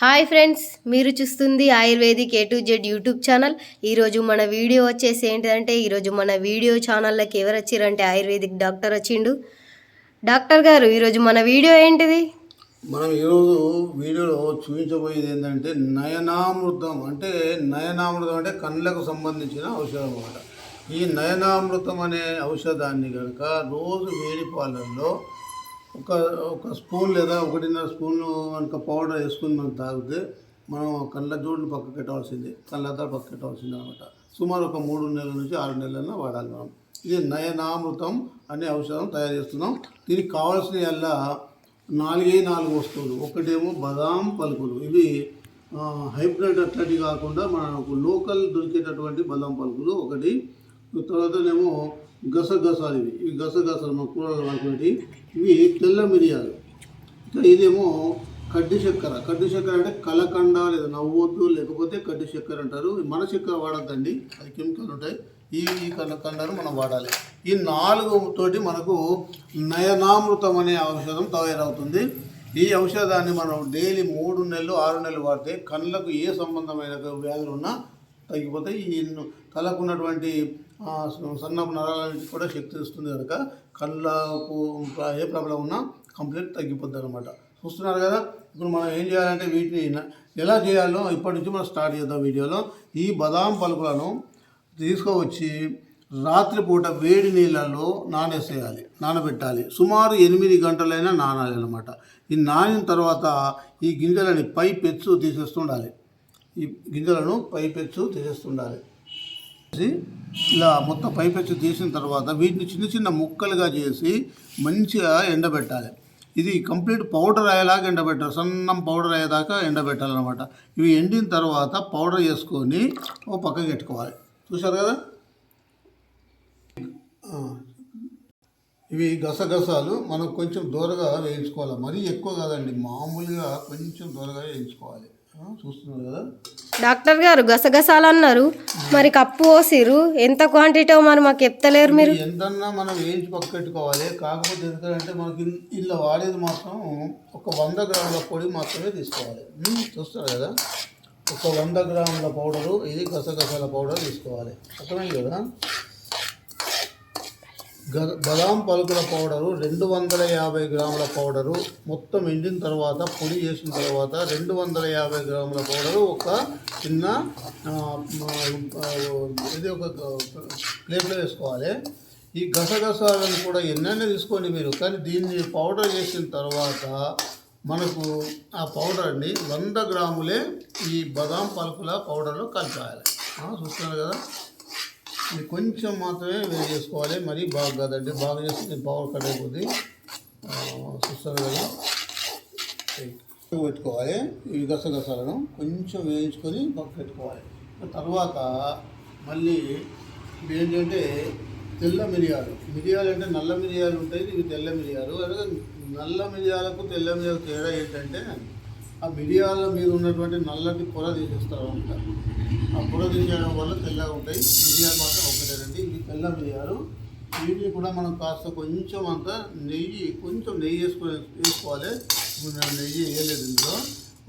Hi friends మీరు చూస్తుంది Ayurvedic A to Z YouTube channel. ఈరోజు మన వీడియో వచ్చేసి ఏంటంటే ఈరోజు మన వీడియో ఛానల్లోకి ఎవరు వచ్చారంటే ఆయుర్వేదిక్ డాక్టర్ వచ్చిండు. డాక్టర్ గారు ఈరోజు మన వీడియో ఏంటిది? మనం ఈరోజు వీడియోలో చూపించబోయేది ఏంటంటే నయనామృతం. అంటే నయనామృతం అంటే కళ్ళకు సంబంధించిన ఔషధం అన్నమాట. ఈ నయనామృతం అనే ఔషధాన్ని కనుక రోజు వేడి పాలల్లో ఒక ఒక స్పూన్ లేదా ఒకటిన్నర స్పూన్ కనుక పౌడర్ వేసుకుని మనం తాగితే మనం కళ్ళ జోడుని పక్క పెట్టాల్సిందే కళ్ళద్దాలు పక్క పెట్టాల్సిందే అనమాట సుమారు ఒక మూడు నెలల నుంచి ఆరు నెలలైనా వాడాలి మనం. ఇది నయనామృతం అనే ఔషధం తయారు చేస్తున్నాం. దీనికి కావాల్సిన వల్ల నాలుగే నాలుగు వస్తువులు. ఒకటేమో బదాం పలుకులు. ఇవి హైబ్రిడ్ అట్లాంటివి కాకుండా మనకు లోకల్ దొరికేటటువంటి బదాం పలుకులు ఒకటి. తర్వాతనేమో గసగసాలు ఇవి ఇవి గసగసాలు మన కూరలు వాడుకునేవి ఇవి తెల్ల మిరియాలు. ఇంకా ఇదేమో కడ్డి చక్కెర. కడ్డి చక్కెర అంటే కలకండ లేదా నవ్వొద్దు లేకపోతే కడ్డి చక్కెర అంటారు. మన చక్కెర వాడద్దండి. అది కెమికల్ ఉంటాయి. ఈ ఈ కలకండను మనం వాడాలి. ఈ నాలుగు తోటి మనకు నయనామృతం అనే ఔషధం తయారవుతుంది. ఈ ఔషధాన్ని మనం డైలీ మూడు నెలలు ఆరు నెలలు వాడితే కళ్ళకు ఏ సంబంధమైన వ్యాధులు ఉన్నా తగ్గిపోతాయి ఈ కళ్ళకు ఉన్నటువంటి సన్నపు నరాలకి కూడా శక్తి ఇస్తుంది కనుక కళ్ళకు ఏ ప్రాబ్లం ఉన్నా కంప్లీట్ తగ్గిపోద్ది అనమాట చూస్తున్నారు కదా? ఇప్పుడు మనం ఏం చేయాలంటే వీటిని ఎలా చేయాలో ఇప్పటి నుంచి మనం స్టార్ట్ చేద్దాం వీడియోలో. ఈ బదాం పలుకులను తీసుకువచ్చి రాత్రిపూట వేడి నీళ్ళల్లో నానేసేయాలి నానబెట్టాలి. సుమారు ఎనిమిది గంటలైనా నానాలి అనమాట ఈ నానిన తర్వాత ఈ గింజలని పై పెచ్చు తీసేస్తుండాలి ఈ గింజలను పైపెచ్చు తీసేస్తుండాలి. ఇలా మొత్తం పైపెచ్చు తీసిన తర్వాత వీటిని చిన్న చిన్న ముక్కలుగా చేసి మంచిగా ఎండబెట్టాలి. ఇది కంప్లీట్ పౌడర్ అయ్యేలాగా ఎండబెట్టాలి. సన్నం పౌడర్ అయ్యేదాకా ఎండబెట్టాలన్నమాట. ఇవి ఎండిన తర్వాత పౌడర్ చేసుకొని ఓ పక్కకి పెట్టుకోవాలి. చూసారు కదా? ఇవి గసగసాలు మనం కొంచెం దూరగా వేయించుకోవాలి. మరీ ఎక్కువ కాదండి. మామూలుగా కొంచెం దూరగా వేయించుకోవాలి. చూస్తున్నారు కదా? డాక్టర్ గారు గసగసాలు అన్నారు మరి కప్పు పోసిరు ఎంత క్వాంటిటీ మరి మాకు చెప్తలేరు మీరు? ఎంతన్నా మనం వేయించి పక్క పెట్టుకోవాలి కాకపోతే ఎందుకంటే మనకి ఇన్- ఇలా వాడేది మాత్రం ఒక వంద గ్రాముల పొడి మాత్రమే తీసుకోవాలి. చూస్తారు కదా? ఒక వంద గ్రాముల పౌడరు ఇది గసగసాల పౌడర్ తీసుకోవాలి. అర్థమైంది కదా? బదాం పలుకుల పౌడరు రెండు వందల యాభై గ్రాముల పౌడరు మొత్తం ఎండిన తర్వాత పొడి చేసిన తర్వాత రెండు వందల యాభై గ్రాముల పౌడరు ఒక చిన్న ఇది ఒక ప్లేట్లో వేసుకోవాలి. ఈ గసగసాలను కూడా ఎన్నైనా తీసుకోండి మీరు కానీ దీన్ని పౌడర్ చేసిన తర్వాత మనకు ఆ పౌడర్ని వంద గ్రాములే ఈ బదాం పలుకుల పౌడర్లో కలిపాలి. చూస్తున్నారు కదా? ఇది కొంచెం మాత్రమే వేడి చేసుకోవాలి మరీ బాగా కాదండి. బాగా చేస్తే పవర్ కట్ అయిపోద్ది. ఆ, చూస్తారు కదా. పెట్టుకోవాలి. ఈ గసగసాలను కొంచెం వేయించుకొని పక్క పెట్టుకోవాలి. తర్వాత మళ్ళీ ఇవి ఏంటంటే తెల్ల మిరియాలు. మిరియాలు అంటే నల్ల మిరియాలు ఉంటాయి. ఇవి తెల్ల మిరియాలు. అలాగే నల్ల మిరియాలకు తెల్ల మిరియాలు తేడా ఏంటంటే ఆ మిరియాల మీద ఉన్నటువంటి నల్లటి పొర తీసేస్తారు అనమాట. ఆ పొర తీసేయడం వల్ల తెల్లగా ఉంటాయి. మిరియాలు మాత్రం ఒకటేనండి ఇవి తెల్ల మిరియాలు. వీటిని కూడా మనం కాస్త కొంచెం అంత నెయ్యి కొంచెం నెయ్యి వేసుకొని వేసుకోవాలి. నెయ్యి వేయలేదు ఇందులో.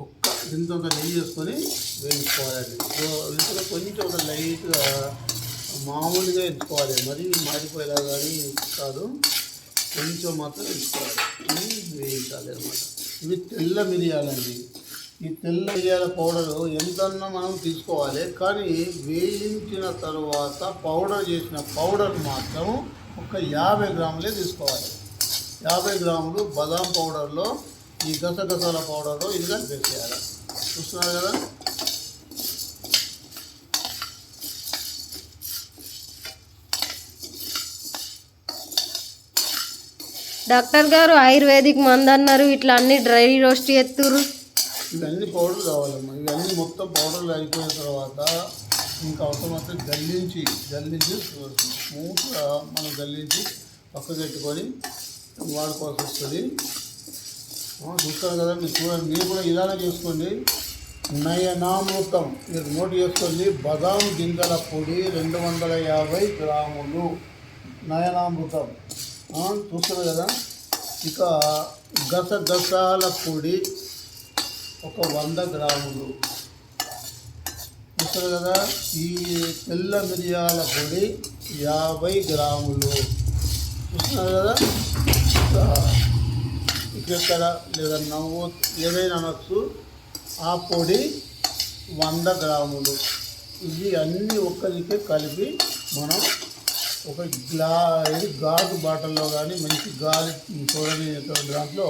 ఒక్క ఇంత నెయ్యి వేసుకొని వేయించుకోవాలండి ఇందులో కొంచెం ఒక లైట్గా మామూలుగా ఎంచుకోవాలి మరి మారిపోయేలా కానీ కాదు. కొంచెం మాత్రం ఎంచుకోవాలి వేయించాలి అనమాట ఇవి తెల్ల మిరియాలండి. ఈ తెల్ల మిరియాల పౌడర్ ఎంతన్నా మనం తీసుకోవాలి. కానీ వేయించిన తర్వాత పౌడర్ చేసిన పౌడర్ మాత్రం ఒక యాభై గ్రాములే తీసుకోవాలి. యాభై గ్రాములు బదాం పౌడర్లో ఈ గసగసాల పౌడర్లో ఇది కలిపేసేయాలి చూస్తున్నారు కదా? డాక్టర్ గారు ఆయుర్వేదిక్ మందు అన్నారు ఇట్లా అన్ని డ్రై రోస్ట్ ఎత్తురు ఇవన్నీ పౌడర్ కావాలమ్మా. ఇవన్నీ మొత్తం పౌడర్లు అయిపోయిన తర్వాత ఇంకా అవసరం వస్తే జల్లించి జల్లించి స్మూత్గా మనం జల్లించి పక్కకు పెట్టుకొని వాడుకోవాల్సి వస్తుంది. చూస్తారు కదా మీరు చూడండి మీరు కూడా ఇలానే చేసుకోండి. నయనామృతం. మీరు నోట్ చేసుకోండి. బదాం గింజల పొడి రెండు వందల యాభై గ్రాములు. నయనామృతం. ఆ, చూస్తున్నారు కదా? ఇక గసగసాల పొడి ఒక వంద గ్రాములు. చూస్తారు కదా? ఈ తెల్ల మిరియాల పొడి యాభై గ్రాములు. చూస్తున్నారు కదా? ఇక్కడ లేదా నవ్వు ఏదైనా అనొచ్చు. ఆ పొడి వంద గ్రాములు. ఇవి అన్నీ ఒక్కరికి కలిపి మనం ఒక గ్లా ఇది గాజు బాటిల్లో కానీ మంచి గాలి చూడని దాంట్లో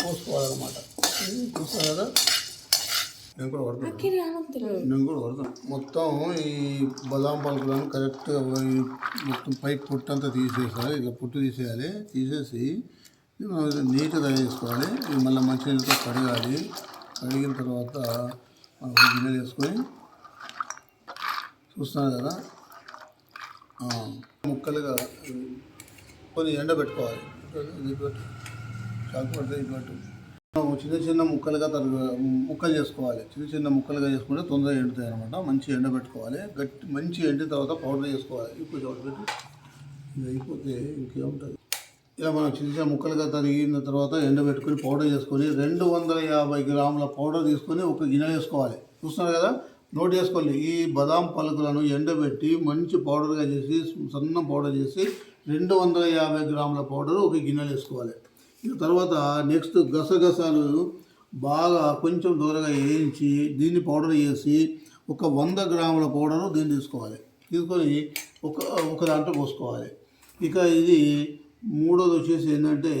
పోసుకోవాలన్నమాట. చూస్తారు కదా? నేను కూడా కొడతాను నేను కూడా కొడతాను మొత్తం ఈ బదాం పలుకులను కరెక్ట్గా ఈ మొత్తం పై పుట్టు అంతా తీసేసాలి ఇట్లా పుట్టు తీసేయాలి. తీసేసి నీట్గా తయారు చేసుకోవాలి. ఇది మళ్ళీ మంచినీళ్ళతో కడగాలి. కడిగిన తర్వాత మనం ఒక గిన్నె వేసుకొని చూస్తున్నారు కదా? ముక్కలుగా కొన్ని ఎండబెట్టుకోవాలి షాక్ పడితే ఇటువంటి చిన్న చిన్న ముక్కలుగా తరుగు ముక్కలు చేసుకోవాలి. చిన్న చిన్న ముక్కలుగా చేసుకుంటే తొందరగా ఎండుతాయి అనమాట మంచి ఎండబెట్టుకోవాలి గట్టి మంచి ఎండిన తర్వాత పౌడర్ చేసుకోవాలి. ఇప్పుడు చోట పెట్టి ఇది అయిపోతే ఇంకేముంటుంది? ఇలా మనం చిన్న చిన్న ముక్కలుగా తరిగిన తర్వాత ఎండబెట్టుకొని పౌడర్ చేసుకొని రెండు వందల యాభై గ్రాముల పౌడర్ తీసుకొని ఒక గిన్నె వేసుకోవాలి. చూస్తున్నారు కదా? నోట్ చేసుకోండి ఈ బదాం పలుకులను ఎండబెట్టి మంచి పౌడర్గా చేసి సన్న పౌడర్ చేసి రెండు వందల యాభై గ్రాముల పౌడర్ ఒక గిన్నెలు వేసుకోవాలి. ఇక తర్వాత నెక్స్ట్ గసగసాలు బాగా కొంచెం దూరంగా వేయించి దీన్ని పౌడర్ చేసి ఒక వంద గ్రాముల పౌడరు దీన్ని తీసుకోవాలి. తీసుకొని ఒక ఒక దాంట్లో పోసుకోవాలి. ఇక ఇది మూడోది వచ్చేసి ఏంటంటే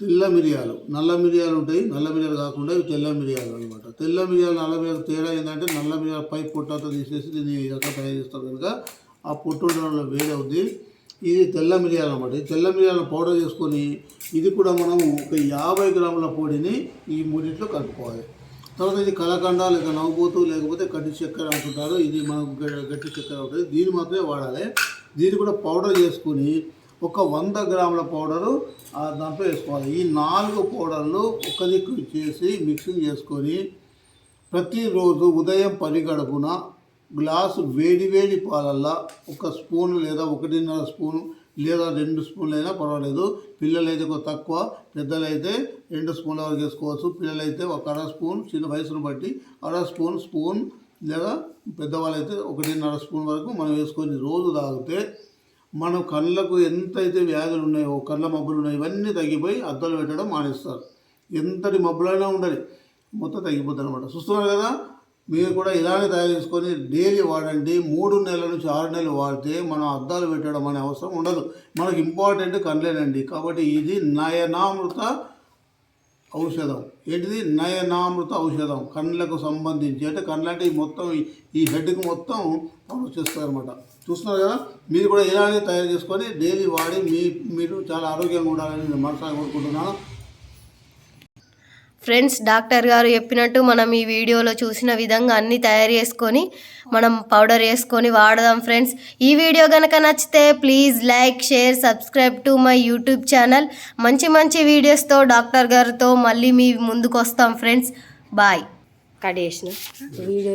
తెల్ల మిరియాలు నల్ల మిరియాలు ఉంటాయి. నల్ల మిరియాలు కాకుండా ఇవి తెల్ల మిరియాలు అనమాట తెల్ల మిరియాలు నల్ల మిరియాలు తేడా ఏంటంటే నల్ల మిరియాల పై పొట్టతో తీసేసి దీన్ని ఈ రకంగా తయారు చేస్తారు కనుక ఆ పొట్టు ఉండడంలో వేడి అవుద్ది. ఇది తెల్ల మిరియాలు అనమాట ఈ తెల్ల మిరియాలను పౌడర్ చేసుకొని ఇది కూడా మనం ఒక యాభై గ్రాముల పొడిని ఈ మూడింట్లో కలుపుకోవాలి. తర్వాత ఇది కలకండ లేక నవ్వుపోతూ లేకపోతే కట్టి చక్కెర అంటుంటారు. ఇది మనకు గట్టి చక్కెర ఉంటుంది. దీన్ని మాత్రమే వాడాలి. దీన్ని కూడా పౌడర్ చేసుకుని ఒక వంద గ్రాముల పౌడరు ఆ దాంట్లో వేసుకోవాలి. ఈ నాలుగు పౌడర్లు ఒక దిక్కు చేసి మిక్సింగ్ చేసుకొని ప్రతిరోజు ఉదయం పని గడుపున గ్లాసు వేడి వేడి పాలల్లో ఒక స్పూన్ లేదా ఒకటిన్నర స్పూన్ లేదా రెండు స్పూన్లు అయినా పర్వాలేదు. పిల్లలైతే ఒక తక్కువ పెద్దలైతే రెండు స్పూన్ల వరకు వేసుకోవచ్చు. పిల్లలైతే ఒక అర స్పూన్ చిన్న వయసును బట్టి అర స్పూన్ స్పూన్ లేదా పెద్దవాళ్ళైతే ఒకటిన్నర స్పూన్ వరకు మనం వేసుకొని రోజు తాగితే మన కళ్ళకు ఎంతైతే వ్యాధులు ఉన్నాయో కళ్ళ మబ్బులు ఉన్నాయో ఇవన్నీ తగ్గిపోయి అద్దాలు పెట్టడం మానేస్తారు. ఎంతటి మబ్బులైనా ఉండాలి మొత్తం తగ్గిపోతుంది అనమాట చూస్తున్నారు కదా? మీరు కూడా ఇలానే తయారు చేసుకొని డైలీ వాడండి. మూడు నెలల నుంచి ఆరు నెలలు వాడితే మనం అద్దాలు పెట్టడం అనే అవసరం ఉండదు. మనకు ఇంపార్టెంట్ కళ్ళేనండి. కాబట్టి ఇది నయనామృత ఔషధం. ఏంటిది? నయనామృత ఔషధం. కళ్ళకు సంబంధించి అంటే కళ్ళు అంటే ఈ మొత్తం ఈ- హెడ్కి మొత్తం పనులు అనమాట చూస్తున్నారు కదా? మీరు కూడా ఇలానే తయారు చేసుకొని డైలీ వాడి మీ మీరు చాలా ఆరోగ్యంగా ఉండాలని నేను కోరుకుంటున్నాను. ఫ్రెండ్స్ డాక్టర్ గారు చెప్పినట్టు మనం ఈ వీడియోలో చూసిన విధంగా అన్నీ తయారు చేసుకొని మనం పౌడర్ వేసుకొని వాడదాం ఫ్రెండ్స్. ఈ వీడియో కనుక నచ్చితే please like share subscribe to my YouTube channel. మంచి మంచి వీడియోస్తో డాక్టర్ గారితో మళ్ళీ మీ ముందుకు వస్తాం ఫ్రెండ్స్. బాయ్. కడేసిన వీడియో